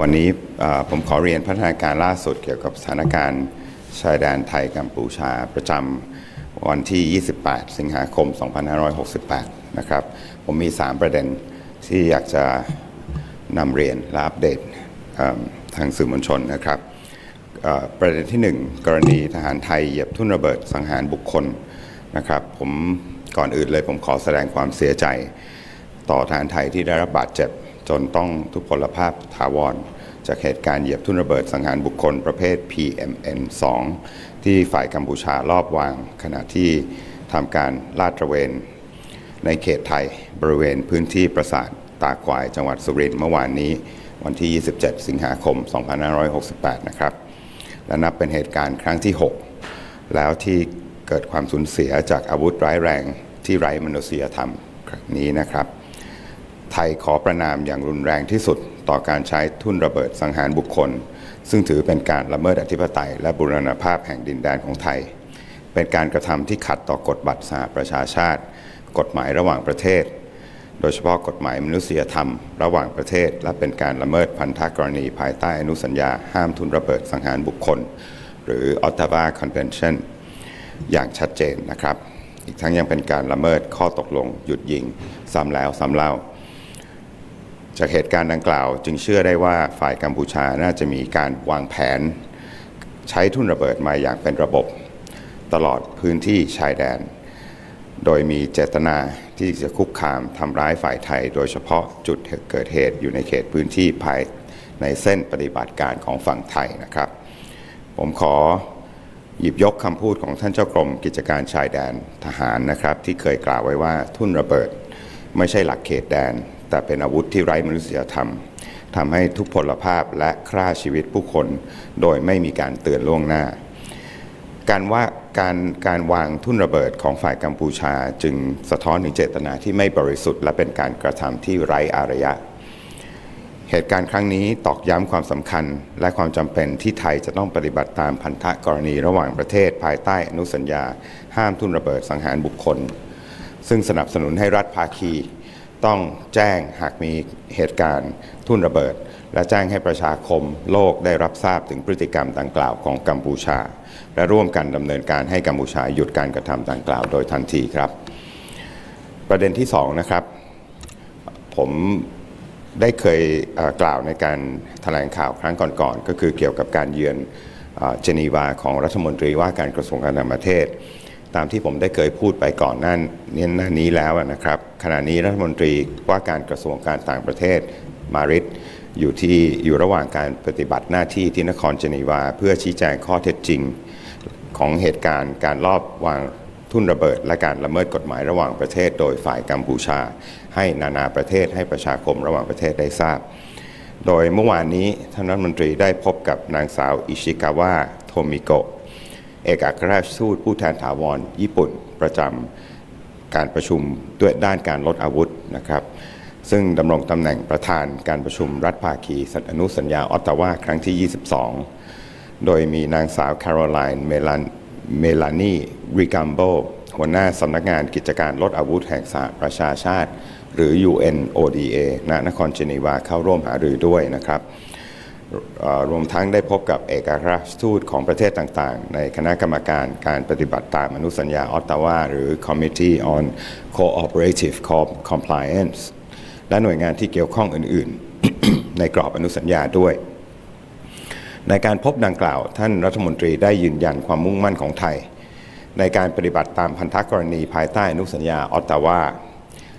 วันนี้ผมขอเรียนพัฒนาการล่าสุดเกี่ยวกับสถานการณ์ชายแดนไทยกัมพูชาประจำวันที่ 28 สิงหาคม 2568 นะครับ ผมมี 3 ประเด็นที่อยากจะนำเรียนและอัปเดตทางสื่อมวลชนนะครับ ประเด็นที่ 1 กรณีทหารไทยเหยียบทุ่นระเบิดสังหารบุคคลนะครับผมก่อนอื่นเลยผมขอแสดงความเสียใจ ต่อทหารไทยที่ได้รับบาดเจ็บ จนต้องทุพพลภาพถาวร จากเหตุการณ์เหยียบทุ่นระเบิดสังหารบุคคลประเภท PMN 2 ที่ฝ่ายกัมพูชารอบวาง ขณะที่ทำการลาดตระเวน ในเขตไทยบริเวณพื้นที่ปราสาทตาควายจังหวัดสุรินทร์เมื่อวานนี้วันที่ 27 สิงหาคม 2568 นะครับ และนับเป็นเหตุการณ์ครั้งที่ 6 แล้วที่เกิดความสูญเสียจากอาวุธร้ายแรงที่ไร้มนุษยธรรมนี้นะครับ ไทยขอประนามอย่างรุนแรงที่สุดต่อการใช้ทุ่นระเบิดสังหารบุคคล ซึ่งถือเป็นการละเมิดอธิปไตย และบูรณภาพแห่งดินแดนของไทย เป็นการกระทำที่ขัดต่อกฎบัตรสหประชาชาติ กฎหมายระหว่างประเทศ โดยเฉพาะกฎหมายมนุษยธรรม ระหว่างประเทศ และเป็นการละเมิดพันธกรณีภายใต้อนุสัญญาห้ามทุนระเบิดสังหารบุคคล หรือ Ottawa Convention อย่างชัดเจนนะครับ อีกทั้งยังเป็นการละเมิดข้อตกลงหยุดยิงซ้ำแล้วซ้ำเล่า จากเหตุการณ์ดังกล่าว จึงเชื่อได้ว่าฝ่ายกัมพูชาน่าจะมีการวางแผน ใช้ทุ่นระเบิดมาอย่างเป็นระบบ ตลอดพื้นที่ชายแดน โดยมีเจตนาที่จะคุกคามทำร้ายฝ่ายไทย โดยเฉพาะจุดเกิดเหตุอยู่ในเขตพื้นที่ภายในเส้นปฏิบัติการของฝั่งไทยนะครับ ผมขอหยิบยกคำพูดของท่านเจ้ากรมกิจการชายแดนทหารนะครับ ที่เคยกล่าวไว้ว่าทุ่นระเบิด ไม่ใช่หลักเขตแดน แต่เป็นอาวุธที่ไร้มนุษยธรรมทำให้ทุกพลภาพและฆ่าชีวิตผู้คน โดยไม่มีการเตือนล่วงหน้า การว่าการการวางทุ่นระเบิดของฝ่ายกัมพูชาจึงสะท้อนถึงเจตนาที่ไม่บริสุทธิ์ และเป็นการกระทำที่ไร้อารยะ เหตุการณ์ครั้งนี้ตอกย้ำความสำคัญ และความจำเป็นที่ไทยจะต้องปฏิบัติตามพันธกรณีระหว่างประเทศภายใต้อนุสัญญา ห้ามทุ่นระเบิดสังหารบุคคล ซึ่งสนับสนุนให้รัฐภาคี ต้องแจ้งหากมีเหตุการณ์ทุ่นระเบิด และแจ้งให้ประชาคมโลกได้รับทราบถึงพฤติกรรมดังกล่าวของกัมพูชา และร่วมกันดำเนินการให้กัมพูชาหยุดการกระทำดังกล่าวโดยทันทีครับ ประเด็นที่สองนะครับผมได้เคยกล่าวในการแถลงข่าวครั้งก่อนๆ ก็คือเกี่ยวกับการเยือนเจนีวาของรัฐมนตรีว่าการกระทรวงการต่างประเทศ ตามที่ผมได้เคยพูดไปก่อนหน้านี้หน้านี้แล้วนะครับ ขณะนี้รัฐมนตรีว่าการกระทรวงการต่างประเทศมาริดอยู่ที่อยู่ระหว่างการปฏิบัติหน้าที่ที่นครเจนีวา เพื่อชี้แจงข้อเท็จจริง ของเหตุการณ์การลอบวางทุ่นระเบิด และการละเมิดกฎหมายระหว่างประเทศ โดยฝ่ายกัมพูชา ให้นานาประเทศให้ประชาคมระหว่างประเทศได้ทราบ โดยเมื่อวานนี้ท่านรัฐมนตรีได้พบกับนางสาวอิชิกาวะโทมิโกะ เอกอัครราชทูตผู้แทนถาวรญี่ปุ่นประจำการประชุมด้วยด้านการลดอาวุธนะครับซึ่งดำรงตำแหน่งประธานการประชุมรัฐภาคีสัญอนุสัญญาออตตาวาครั้งที่ 22 โดยมีนางสาวแคโรไลน์เมลานีริกัมโบหัวหน้าสำนักงานกิจการลดอาวุธแห่งสหประชาชาติ หรือ UNODA ณนครเจนีวาเข้าร่วมหารือด้วยนะครับ รวมทั้งได้พบกับเอกอัครราชทูตของประเทศต่างๆ ในคณะกรรมการการปฏิบัติตามอนุสัญญาออตตาวาหรือ Committee on Cooperative Compliance และหน่วยงานที่เกี่ยวข้องอื่นๆ ในกรอบอนุสัญญาด้วย ในการพบดังกล่าว ท่านรัฐมนตรีได้ยืนยันความมุ่งมั่นของไทย ในการปฏิบัติตามพันธกรณีภายใต้อนุสัญญาออตตาวา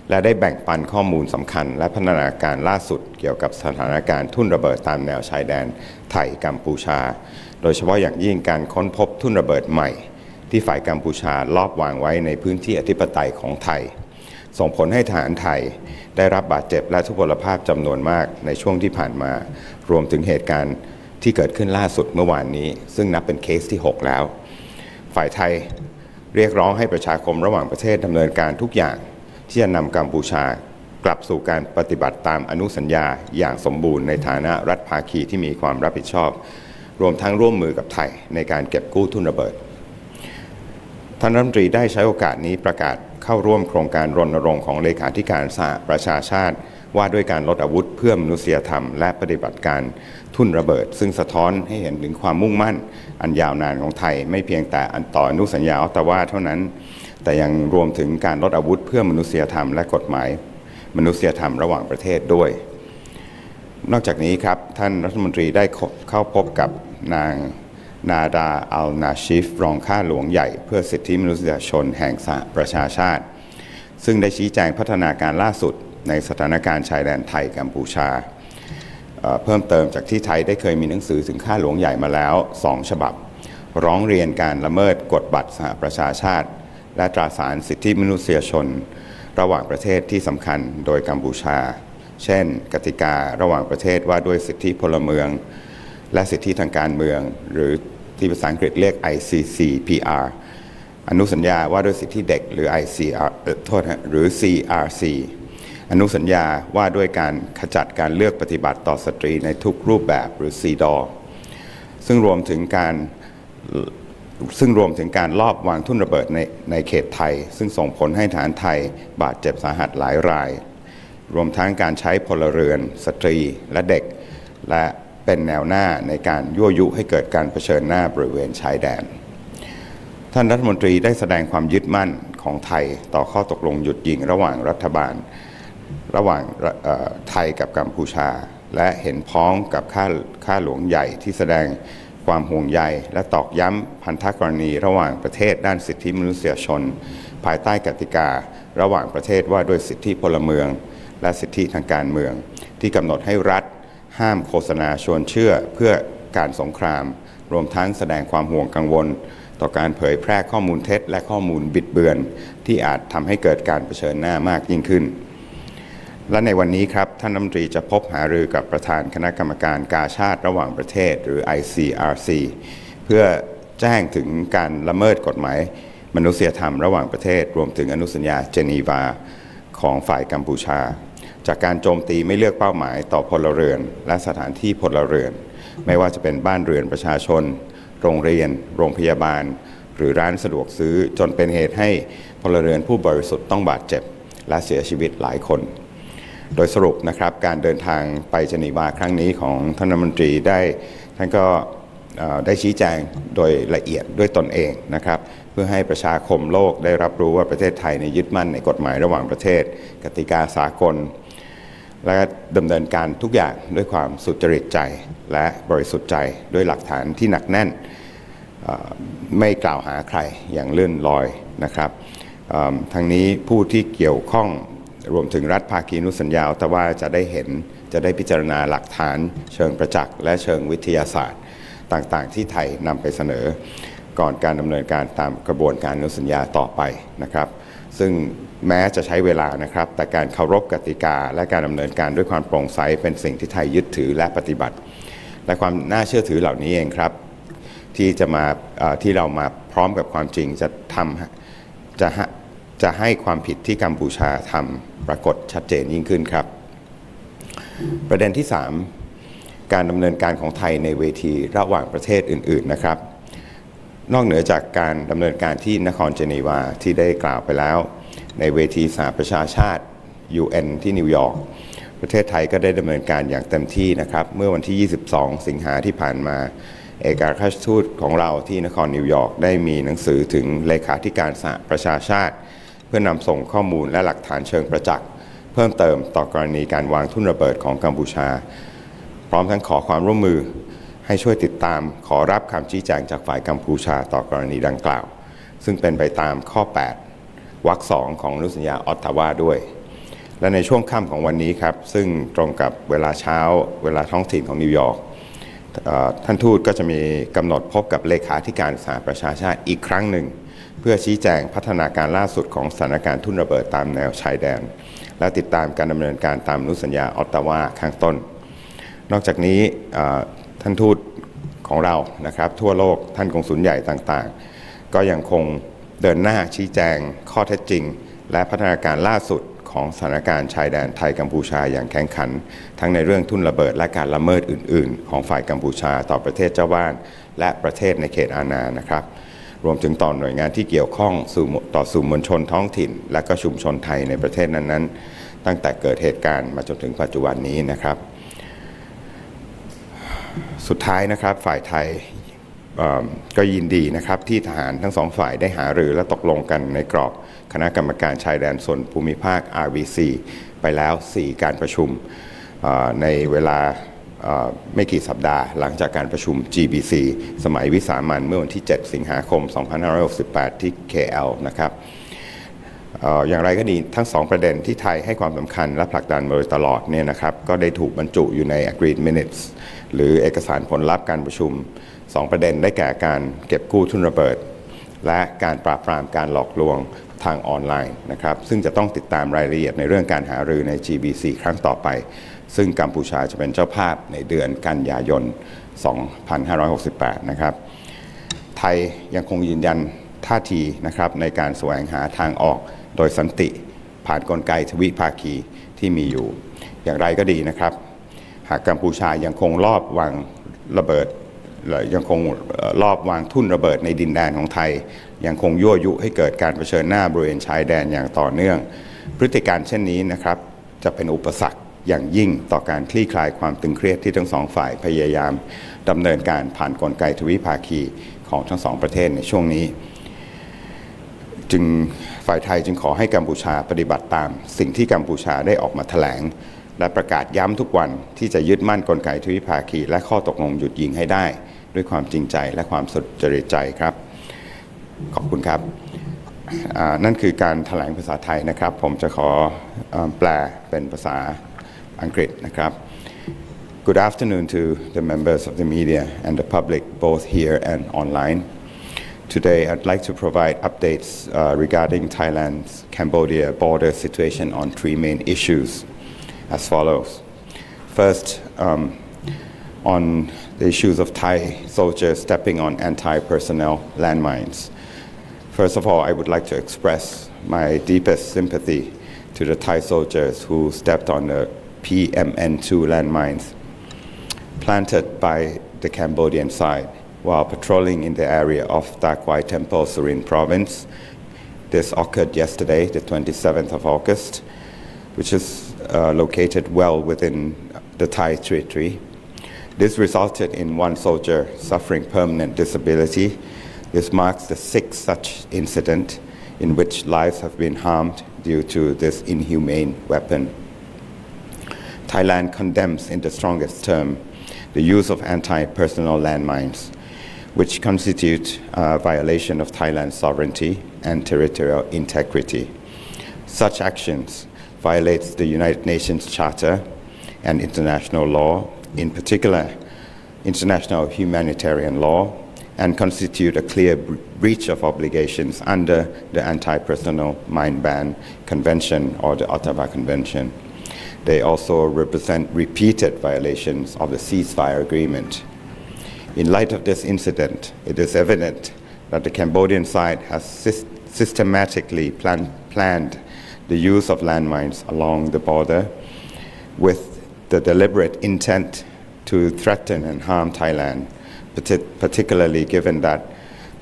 และได้แบ่งปันข้อมูลสำคัญ และพัฒนาการล่าสุดเกี่ยวกับสถานการณ์ทุ่นระเบิดตามแนวชายแดนไทยกัมพูชา โดยเฉพาะอย่างยิ่งการค้นพบทุ่นระเบิดใหม่ ที่ฝ่ายกัมพูชาลอบวางไว้ในพื้นที่อธิปไตยของไทย ส่งผลให้ทหารไทย ได้รับบาดเจ็บและทุพพลภาพจำนวนมากในช่วงที่ผ่านมา รวมถึงเหตุการณ์ที่เกิดขึ้นล่าสุดเมื่อวานนี้ ซึ่งนับเป็นเคสที่ 6 แล้ว ฝ่ายไทยเรียกร้องให้ประชาคมระหว่างประเทศดำเนินการทุกอย่าง ที่จะนำกัมพูชากลับสู่การปฏิบัติตามอนุสัญญาอย่างสมบูรณ์ในฐานะรัฐภาคีที่มีความรับผิดชอบ รวมทั้งร่วมมือกับไทยในการเก็บกู้ทุนระเบิดท่านรัฐมนตรีได้ใช้โอกาสนี้ประกาศเข้าร่วมโครงการรณรงค์ของเลขาธิการสหประชาชาติ ว่าด้วยการลดอาวุธเพื่อมนุษยธรรม และปฏิบัติการทุ่นระเบิด ซึ่งสะท้อนให้เห็นถึงความมุ่งมั่น อันยาวนานของไทย ไม่เพียงแต่อันต่ออนุสัญญาออตตาวาเท่านั้น แต่ยังรวมถึงการลดอาวุธเพื่อมนุษยธรรมและกฎหมาย มนุษยธรรมระหว่างประเทศด้วย นอกจากนี้ครับท่านรัฐมนตรีได้เข้าพบกับนางนาดาอัลนาชิฟ รองข้าหลวงใหญ่ เพื่อสิทธิมนุษยชนแห่งสหประชาชาติ ซึ่งได้ชี้แจงพัฒนาการล่าสุดในสถานการณ์ชายแดนไทยกัมพูชา เพิ่มเติมจากที่ไทยได้เคยมีหนังสือถึงข้าหลวงใหญ่มาแล้ว 2 ฉบับ ร้องเรียนการละเมิดกฎบัตรสหประชาชาติ และตราสารสิทธิมนุษยชน ระหว่างประเทศที่สำคัญโดยกัมพูชา เช่น กติการะหว่างประเทศว่าด้วยสิทธิพลเมือง และสิทธิทางการเมือง หรือที่ภาษาอังกฤษเรียก ICCPR อนุสัญญาว่าด้วยสิทธิเด็กหรือ ICR โทษฮะหรือ CRC อนุสัญญาว่าด้วยการขจัดการเลือกปฏิบัติต่อสตรีในทุกรูปแบบหรือ CDAW ซึ่งรวมถึงการ ซึ่งรวมถึงการลอบวางทุ่นระเบิดในในเขตไทย ซึ่งส่งผลให้ฐานไทยบาดเจ็บสาหัสหลายราย รวมทั้งการใช้พลเรือน สตรีและเด็ก และเป็นแนวหน้าในการยั่วยุให้เกิดการเผชิญหน้าบริเวณชายแดน ท่านรัฐมนตรีได้แสดงความยึดมั่นของไทยต่อข้อตกลงหยุดยิงระหว่างรัฐบาล ระหว่างไทยกับกัมพูชา และเห็นพ้องกับข้าข้าหลวงใหญ่ที่แสดง ความห่วงใย และตอกย้ำพันธกรณีระหว่างประเทศด้านสิทธิมนุษยชน ภายใต้กติการะหว่างประเทศว่าด้วยสิทธิพลเมือง และสิทธิทางการเมือง ที่กำหนดให้รัฐ ห้ามโฆษณาชวนเชื่อเพื่อการสงคราม รวมทั้งแสดงความห่วงกังวล ต่อการเผยแพร่ข้อมูลเท็จ และข้อมูลบิดเบือน ที่อาจทำให้เกิดการเผชิญหน้ามากยิ่งขึ้น และในวันนี้ครับท่านรัฐมนตรีจะพบหารือกับประธานคณะกรรมการกาชาติระหว่างประเทศหรือ ICRC เพื่อแจ้งถึงการละเมิดกฎหมายมนุษยธรรมระหว่างประเทศ รวมถึงอนุสัญญาเจนีวาของฝ่ายกัมพูชา จากการโจมตีไม่เลือกเป้าหมายต่อพลเรือน และสถานที่พลเรือน ไม่ว่าจะเป็นบ้านเรือนประชาชน โรงเรียน โรงพยาบาล หรือร้านสะดวกซื้อจนเป็นเหตุให้พลเรือนผู้บริสุทธิ์ต้องบาดเจ็บ และเสียชีวิตหลายคน โดยสรุปนะครับการเดินทางไปเจนีวาครั้งนี้ของท่านรัฐมนตรีได้ท่านก็ได้ชี้แจงโดยละเอียดด้วยตนเองนะครับ เพื่อให้ประชาคมโลกได้รับรู้ว่าประเทศไทยในยึดมั่นในกฎหมายระหว่างประเทศ กติกาสากล และดำเนินการทุกอย่างด้วยความสุจริตใจและบริสุทธิ์ใจด้วยหลักฐานที่หนักแน่นไม่กล่าวหาใครอย่างเลื่อนลอยนะครับทั้งนี้ผู้ที่เกี่ยวข้อง รวมถึงรัฐภาคีนุสัญญาแต่ว่าจะได้เห็นจะได้พิจารณาหลักฐาน เชิงประจักษ์และเชิงวิทยาศาสตร์ ต่างๆ ที่ไทยนำไปเสนอ ก่อนการดำเนินการตามกระบวนการอนุสัญญาต่อไปนะครับ ซึ่งแม้จะใช้เวลานะครับ แต่การเคารพกติกา และการดำเนินการด้วยความโปร่งใสเป็นสิ่งที่ไทยยึดถือและปฏิบัติ และความน่าเชื่อถือเหล่านี้เองครับ ที่จะมาที่เรามาพร้อมกับความจริงจะทำจะ จะให้ความผิดที่กัมพูชาทำปรากฏชัดเจนยิ่งขึ้นครับ ประเด็นที่ 3 การดำเนินการของไทยในเวทีระหว่างประเทศอื่น ๆนะครับ นอกเหนือจากการดำเนินการที่นครเจนีวาที่ได้กล่าวไปแล้ว ในเวทีสหประชาชาติ UN ที่นิวยอร์กประเทศไทยก็ได้ดำเนินการอย่างเต็มที่นะครับ เมื่อวันที่ 22 สิงหาที่ผ่านมาเอกอัครราชทูตของเราที่นครนิวยอร์กได้มีหนังสือถึงเลขาธิการสหประชาชาติ พื่อนำส่งข้อมูลและหลักฐานเชิงประจักษ์ เพิ่มเติมต่อกรณีการวางทุ่นระเบิดของกัมพูชา พร้อมทั้งขอความร่วมมือให้ช่วยติดตามขอรับคำชี้แจงจากฝ่ายกัมพูชาต่อกรณีดังกล่าว ซึ่งเป็นไปตามข้อ 8วรรคสองของนุสัญญาออตตาวาด้วย และในช่วงค่ำของวันนี้ครับ ซึ่งตรงกับเวลาเช้าเวลาท้องถิ่นของนิวยอร์กท่านทูตก็จะมีกำหนดพบกับเลขาธิการสหประชาชาติอีกครั้งหนึ่ง เพื่อชี้แจงพัฒนาการล่าสุดของสถานการณ์ทุ่นระเบิดตามแนวชายแดน และติดตามการดำเนินการตามอนุสัญญาออตตาวาข้างต้น นอกจากนี้ท่านทูตของเรานะครับ ทั่วโลกท่านกงสุลใหญ่ต่างๆ ก็ยังคงเดินหน้าชี้แจงข้อเท็จจริง และพัฒนาการล่าสุดของสถานการณ์ชายแดนไทยกัมพูชาอย่างแข็งขัน ทั้งในเรื่องทุ่นระเบิดและการละเมิดอื่น ๆ ของฝ่ายกัมพูชาต่อประเทศเจ้าบ้าน และประเทศในเขตอาณานะครับ รวมถึงต่อหน่วยงานที่เกี่ยวข้องสู่ต่อสู่มวลชนท้องถิ่น และก็ชุมชนไทยในประเทศนั้นๆ ตั้งแต่เกิดเหตุการณ์มาจนถึงปัจจุบันนี้นะครับ สุดท้ายนะครับฝ่ายไทยก็ยินดีนะครับที่ทหารทั้งสองฝ่ายได้หารือและตกลงกันในกรอบคณะกรรมการชายแดนส่วนภูมิภาค RVC ไปแล้ว 4 การประชุมในเวลา ไม่กี่สัปดาห์หลังจากการประชุม GBC สมัยวิสามันเมื่อวันที่ 7 สิงหาคม 2568 ที่ KL นะครับอย่างไรก็ดีทั้งสองประเด็นที่ไทยให้ความสำคัญและผลักดันมาโดยตลอดเนี่ยนะครับก็ได้ถูกบรรจุอยู่ใน agreed minutes หรือเอกสารผลลัพธ์การประชุมสองประเด็นได้แก่การเก็บกู้ทุนระเบิด และการปราบปรามการหลอกลวงทางออนไลน์นะครับซึ่งจะต้องติดตามรายละเอียดในเรื่องการหารือใน GBC ครั้งต่อไป ซึ่งกัมพูชาจะเป็นเจ้าภาพในเดือนกันยายน 2568 นะครับ ไทยยังคงยืนยันท่าทีนะครับในการแสวงหาทางออกโดยสันติ ผ่านนกลไกทวิภาคีที่มีอยู่ อย่างไรก็ดีนะครับ หากกัมพูชายังคงลอบวางระเบิดยังคงเอ่อลอบวางทุ่นระเบิดในดินแดนของไทย ยังคงยั่วยุให้เกิดการเผชิญหน้าบริเวณชายแดนอย่างต่อเนื่อง พฤติการเช่นนี้นะครับ จะเป็นอุปสรรค อย่างยิ่งต่อการคลี่คลายความตึงเครียดที่ทั้งสองฝ่ายพยายามดำเนินการผ่านนกลไกทวิภาคีของทั้งสองประเทศในช่วงนี้ จึงฝ่ายไทยจึงขอให้กัมพูชาปฏิบัติตาม สิ่งที่กัมพูชาได้ออกมาแถลง และประกาศย้ำทุกวันที่จะยึดมั่นกลไกทวิภาคี และข้อตกลงหยุดยิงให้ได้ ด้วยความจริงใจและความสุจริตใจครับ ขอบคุณครับนั่นคือการแถลงภาษาไทยนะครับ ผมจะขออแปลเป็นภาษา อังกฤษนะครับ Good afternoon to the members of the media and the public, both here and online. Today, I'd like to provide updates uh, regarding Thailand's Cambodia border situation on three main issues as follows. First, um, on the issues of Thai soldiers stepping on anti personnel landmines. First of all, I would like to express my deepest sympathy to the Thai soldiers who stepped on the PMN2 landmines planted by the Cambodian side while patrolling in the area of Tak Wai Temple, Surin province. This occurred yesterday, the 27th of August, which is uh, located well within the Thai territory. This resulted in one soldier suffering permanent disability. This marks the sixth such incident in which lives have been harmed due to this inhumane weapon. Thailand condemns in the strongest term the use of anti-personnel landmines, which constitute a violation of Thailand's sovereignty and territorial integrity. Such actions violates the United Nations Charter and international law, in particular international humanitarian law, and constitute a clear breach of obligations under the Anti-Personnel Mine Ban Convention or the Ottawa Convention. They also represent repeated violations of the ceasefire agreement. In light of this incident, it is evident that the Cambodian side has sys- systematically plan- planned the use of landmines along the border with the deliberate intent to threaten and harm Thailand, parti- particularly given that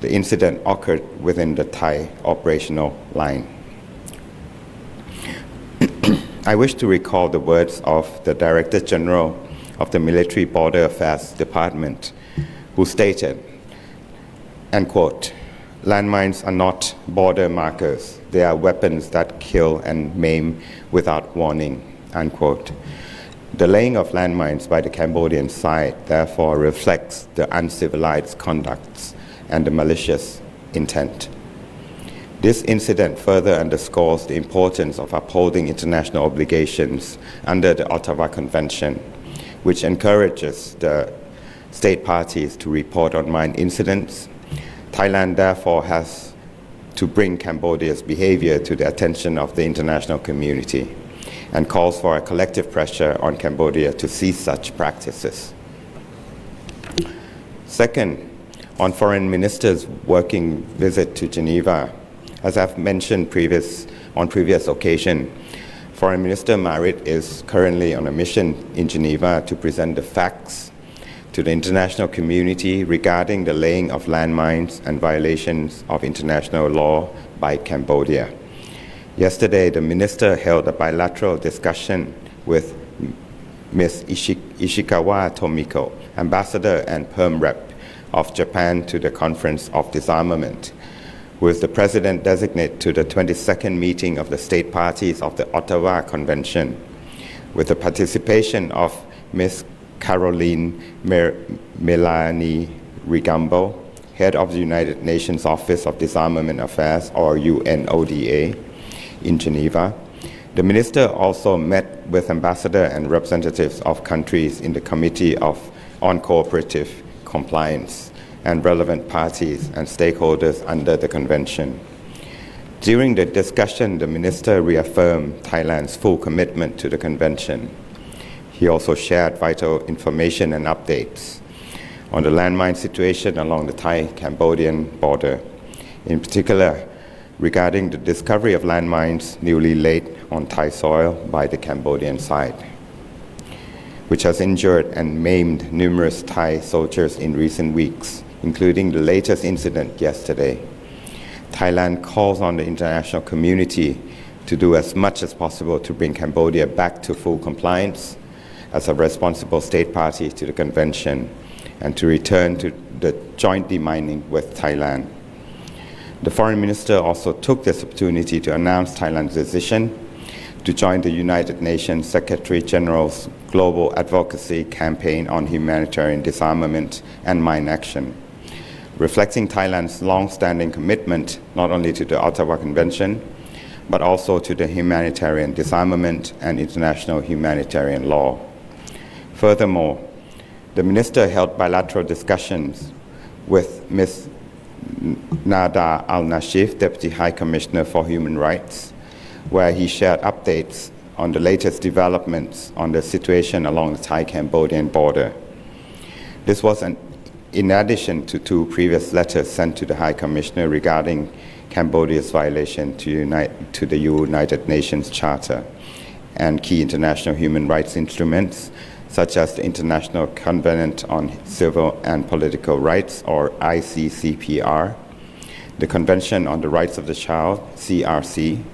the incident occurred within the Thai operational line. I wish to recall the words of the Director General of the Military Border Affairs Department, who stated, and quote, landmines are not border markers. They are weapons that kill and maim without warning, unquote. The laying of landmines by the Cambodian side therefore reflects the uncivilized conducts and the malicious intent. This incident further underscores the importance of upholding international obligations under the Ottawa Convention, which encourages the state parties to report on mine incidents. Thailand therefore has to bring Cambodia's behavior to the attention of the international community and calls for a collective pressure on Cambodia to cease such practices. Second, on foreign ministers' working visit to Geneva, as I've mentioned previous, on previous occasion, Foreign Minister Marit is currently on a mission in Geneva to present the facts to the international community regarding the laying of landmines and violations of international law by Cambodia. Yesterday, the minister held a bilateral discussion with Ms. Ishikawa Tomiko, ambassador and perm rep of Japan to the Conference of Disarmament, is the president designate to the 22nd meeting of the state parties of the Ottawa Convention, with the participation of Ms. Caroline Mer- Rigambo, head of the United Nations Office of Disarmament Affairs, or UNODA, in Geneva. The minister also met with ambassador and representatives of countries in the Committee of on Cooperative Compliance and relevant parties and stakeholders under the convention. During the discussion, the minister reaffirmed Thailand's full commitment to the convention. He also shared vital information and updates on the landmine situation along the Thai Cambodian border, in particular regarding the discovery of landmines newly laid on Thai soil by the Cambodian side, which has injured and maimed numerous Thai soldiers in recent weeks, including the latest incident yesterday. Thailand calls on the international community to do as much as possible to bring Cambodia back to full compliance as a responsible state party to the convention and to return to the joint demining with Thailand. The foreign minister also took this opportunity to announce Thailand's decision to join the United Nations Secretary General's Global Advocacy Campaign on Humanitarian Disarmament and Mine Action, reflecting Thailand's long-standing commitment not only to the Ottawa Convention, but also to the humanitarian disarmament and international humanitarian law. Furthermore, the minister held bilateral discussions with Ms. Nada Al Nashif, Deputy High Commissioner for Human Rights, where he shared updates on the latest developments on the situation along the Thai Cambodian border. This was an, in addition to two previous letters sent to the High Commissioner regarding Cambodia's violation to, unite, to the United Nations Charter and key international human rights instruments such as the International Covenant on Civil and Political Rights, or ICCPR, the Convention on the Rights of the Child, CRC,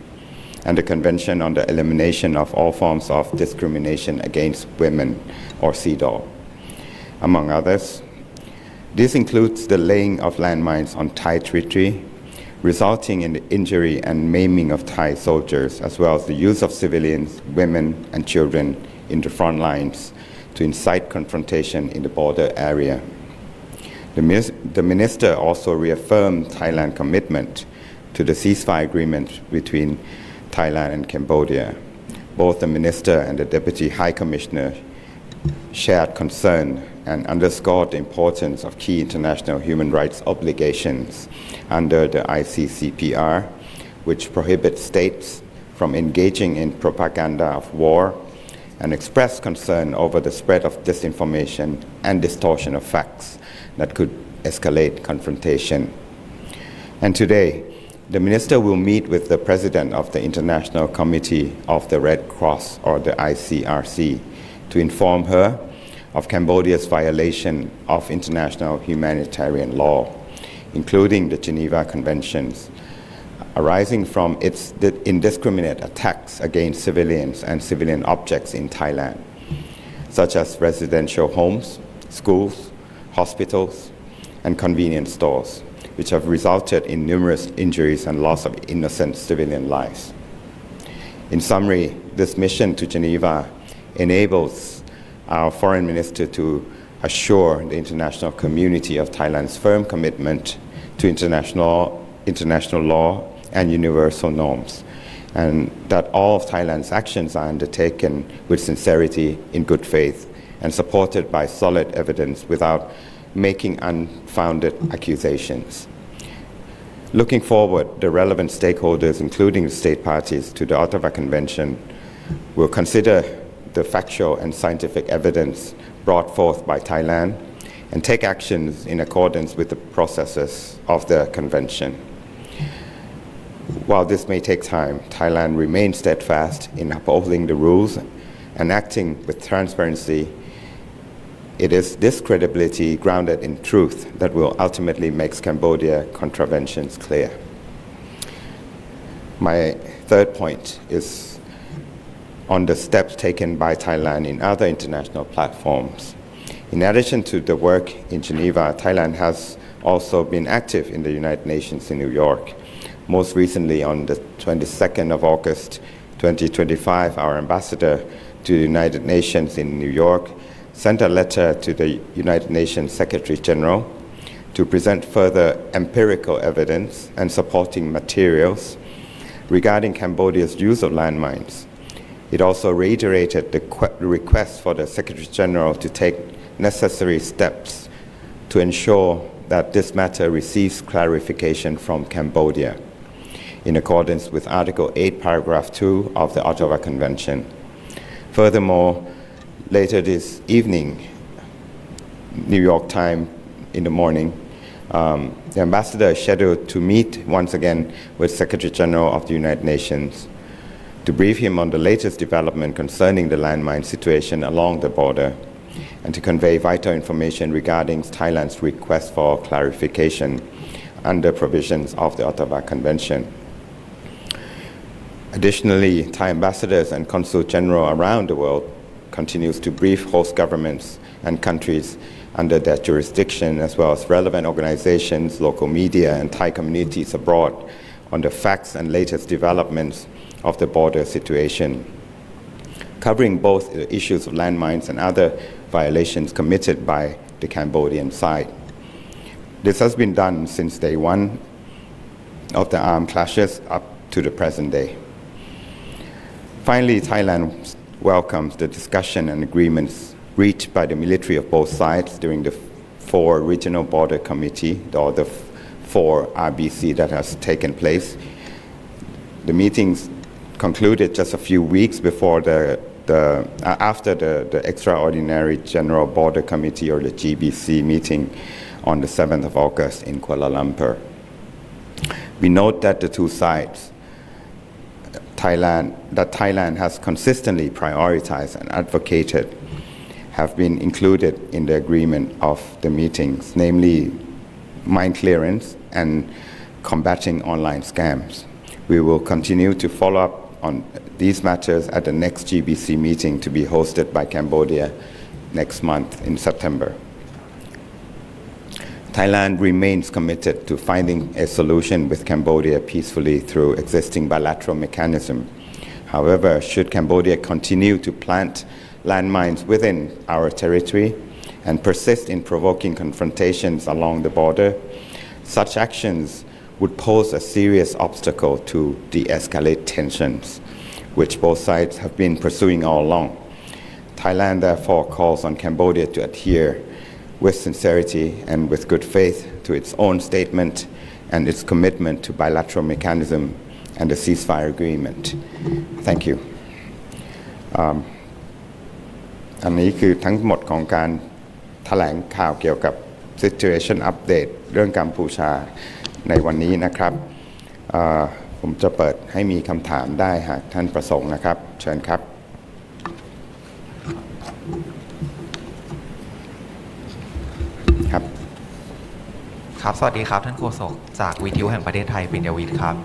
and the Convention on the Elimination of All Forms of Discrimination Against Women, or CEDAW, among others. This includes the laying of landmines on Thai territory, resulting in the injury and maiming of Thai soldiers, as well as the use of civilians, women, and children in the front lines to incite confrontation in the border area. The, the minister also reaffirmed Thailand's commitment to the ceasefire agreement between Thailand and Cambodia. Both the minister and the deputy high commissioner shared concern and underscored the importance of key international human rights obligations under the ICCPR, which prohibits states from engaging in propaganda of war and expressed concern over the spread of disinformation and distortion of facts that could escalate confrontation. And today, the minister will meet with the president of the International Committee of the Red Cross, or the ICRC, to inform her of Cambodia's violation of international humanitarian law, including the Geneva Conventions, arising from its indiscriminate attacks against civilians and civilian objects in Thailand, such as residential homes, schools, hospitals, and convenience stores, which have resulted in numerous injuries and loss of innocent civilian lives. In summary, this mission to Geneva enables our foreign minister to assure the international community of Thailand's firm commitment to international, international law and universal norms, and that all of Thailand's actions are undertaken with sincerity, in good faith, and supported by solid evidence without making unfounded accusations. Looking forward, the relevant stakeholders, including the state parties to the Ottawa Convention, will consider the factual and scientific evidence brought forth by Thailand and take actions in accordance with the processes of the convention. While this may take time, Thailand remains steadfast in upholding the rules and acting with transparency It is this credibility grounded in truth that will ultimately make Cambodia contraventions clear. My third point is on the steps taken by Thailand in other international platforms. In addition to the work in Geneva, Thailand has also been active in the United Nations in New York. Most recently, on the 22nd of August 2025, our ambassador to the United Nations in New York sent a letter to the United Nations Secretary General to present further empirical evidence and supporting materials regarding Cambodia's use of landmines. It also reiterated the request for the Secretary General to take necessary steps to ensure that this matter receives clarification from Cambodia in accordance with Article 8, Paragraph 2 of the Ottawa Convention. Furthermore, later this evening, New York time in the morning, um, the ambassador is scheduled to meet once again with Secretary General of the United Nations to brief him on the latest development concerning the landmine situation along the border and to convey vital information regarding Thailand's request for clarification under provisions of the Ottawa Convention. Additionally, Thai ambassadors and consul general around the world continues to brief host governments and countries under their jurisdiction as well as relevant organizations, local media and Thai communities abroad on the facts and latest developments of the border situation, covering both the issues of landmines and other violations committed by the Cambodian side. This has been done since day one of the armed clashes up to the present day. Finally, Thailand welcomes the discussion and agreements reached by the military of both sides during the four regional border committee or the four RBC that has taken place. The meetings concluded just a few weeks before the, the uh, after the, the extraordinary general border committee or the GBC meeting on the 7th of August in Kuala Lumpur. We note that the two sides Thailand, that Thailand has consistently prioritized and advocated have been included in the agreement of the meetings, namely mine clearance and combating online scams. We will continue to follow up on these matters at the next GBC meeting to be hosted by Cambodia next month in September. Thailand remains committed to finding a solution with Cambodia peacefully through existing bilateral mechanism. However, should Cambodia continue to plant landmines within our territory and persist in provoking confrontations along the border, such actions would pose a serious obstacle to de-escalate tensions, which both sides have been pursuing all along. Thailand therefore calls on Cambodia to adhere with sincerity and with good faith to its own statement and its commitment to bilateral mechanism and the ceasefire agreement. Thank you. Um, อันนี้คือทั้งหมดของการแถลงข่าวเกี่ยวกับ Situation Update เรื่องกัมพูชา ในวันนี้นะครับ ผมจะเปิดให้มีคำถามได้หากท่านประสงค์นะครับ เชิญครับ ครับ ครับ สวัสดีครับท่านโฆษกจากวิทยุแห่งประเทศไทยปิญญวิทย์ครับ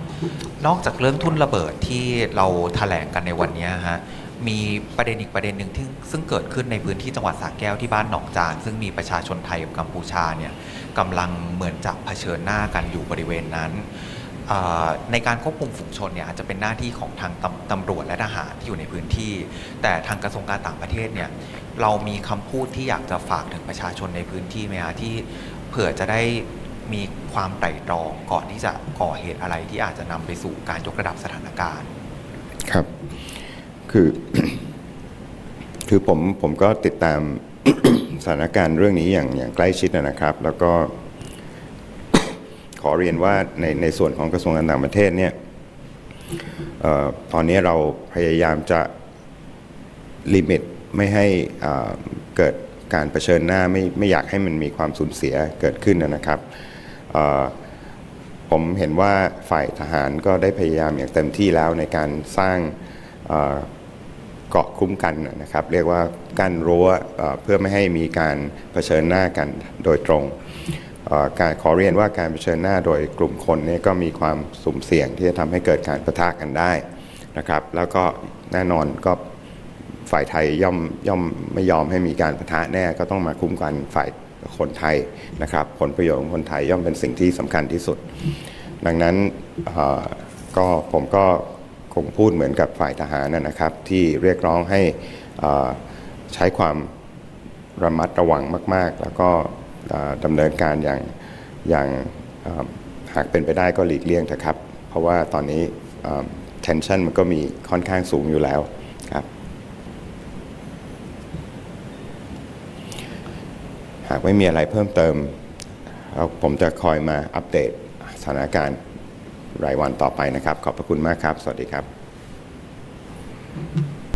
นอกจากเรื่องทุนระเบิดที่เราแถลงกันในวันนี้ฮะมีประเด็นอีกประเด็นหนึ่งที่ซึ่งเกิดขึ้นในพื้นที่จังหวัดสระแก้วที่บ้านหนองจาน ซึ่งมีประชาชนไทยกับกัมพูชาเนี่ย กำลังเหมือนจะเผชิญหน้ากันอยู่บริเวณนั้น ในการควบคุมฝูงชนเนี่ยอาจจะเป็นหน้าที่ของทางตำตำรวจและทหารที่อยู่ในพื้นที่ แต่ทางกระทรวงการต่างประเทศเนี่ยเรามีคำพูดที่อยากจะฝากถึงประชาชนในพื้นที่ไหมฮะที่เผื่อจะได้มีความไตร่ตรองก่อนที่จะก่อเหตุอะไรที่อาจจะนำไปสู่การยกระดับสถานการณ์ ครับ คือ คือผมผมก็ติดตามสถานการณ์เรื่องนี้อย่างอย่างใกล้ชิดนะครับ แล้วก็ ขอเรียนว่าในในส่วนของกระทรวงการต่างประเทศเนี่ยออตอนนี้เราพยายามจะลิมิตไม่ให้เกิดการเผชิญหน้าไม่ไม่อยากให้มันมีความสูญเสียเกิดขึ้นนะครับ ผมเห็นว่าฝ่ายทหารก็ได้พยายามอย่างเต็มที่แล้วในการสร้าง เกาะคุ้มกันนะครับ เรียกว่ากั้นรั้วเพื่อไม่ให้มีการเผชิญหน้ากันโดยตรงการขอเรียนว่าการเผชิญหน้าโดยกลุ่มคนนี้ก็มีความสุ่มเสี่ยงที่จะทำให้เกิดการประทะกันได้นะครับ แล้วก็แน่นอนก็ฝ่ายไทยย่อมย่อมไม่ยอมให้มีการประทะแน่ก็ต้องมาคุ้มกันฝ่ายคนไทยนะครับผลประโยชน์ของคนไทยย่อมเป็นสิ่งที่สำคัญที่สุด ดังนั้นก็ผมก็ คงพูดเหมือนกับฝ่ายทหารนะครับ ที่เรียกร้องให้ใช้ความระมัดระวังมาก ๆ แล้วก็ดำเนินการอย่างอย่างหากเป็นไปได้ก็หลีกเลี่ยงเถอะครับ เพราะว่าตอนนี้ tension มันก็มีค่อนข้างสูงอยู่แล้วครับ หากไม่มีอะไรเพิ่มเติม ผมจะคอยมาอัปเดตสถานการณ์ รายวันต่อไปนะครับ ขอบพระคุณมากครับ สวัสดีครับ